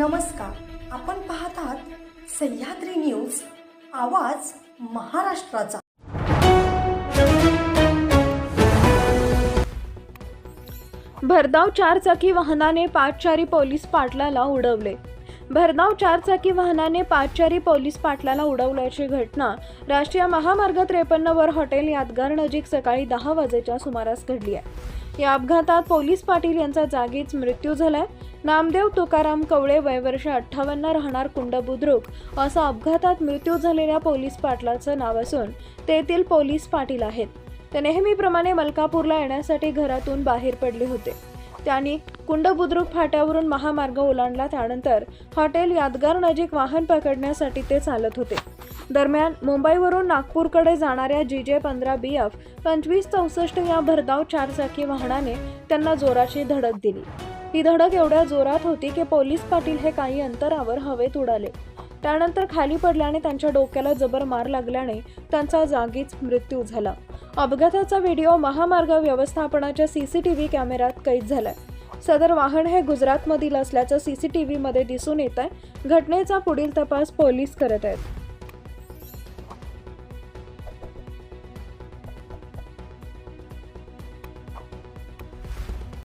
नमस्कार. आपण पाहत आहात सह्याद्री न्यूज आवाज महाराष्ट्राचा. भरधाव चारचाकी वाहनाने पाचचारी पोलीस पाटलाला उडवले. भरधाव चारचाकी वाहनाने पाचचारी पोलीस पाटलाला उडवल्याची घटना राष्ट्रीय महामार्ग त्रेपन्नवर हॉटेल यादगार नजीक सकाळी दहा वाजेच्या सुमारास घडली आहे. या अपघातात पोलीस पाटील यांचा जागीच मृत्यू झालाय. नामदेव तुकाराम कवळे वयवर्ष अठ्ठावन्न राहणार कुंड बुद्रुक. असं अपघातात मृत्यू झालेल्या पोलीस पाटलाचं नाव असून तेथील पोलीस पाटील आहेत. ते नेहमीप्रमाणे मलकापूरला येण्यासाठी घरातून बाहेर पडले होते. त्यांनी कुंड बुद्रुक फाट्यावरून महामार्ग ओलांडला. त्यानंतर हॉटेल यादगार नजीक वाहन पकडण्यासाठी ते चालत होते. दरम्यान मुंबईवरून नागपूरकडे जाणाऱ्या जी जे पंधरा बी एफ पंचवीस चौसष्ट या भरधाव चारचाकी वाहनाने त्यांना जोराची धडक दिली. ही धडक एवढ्या जोरात होती की पोलीस पाटील हे काही अंतरावर हवेत उडाले. त्यानंतर खाली पडल्याने त्यांच्या डोक्याला जबर मार लागल्याने त्यांचा जागीच मृत्यू झाला. अपघाताचा व्हिडिओ महामार्ग व्यवस्थापनाच्या सीसीटीव्ही कॅमेऱ्यात कैद झालाय. सदर वाहन हे गुजरातमधील असल्याचं सीसीटीव्हीमध्ये दिसून येत आहे घटनेचा पुढील तपास पोलीस करत आहेत.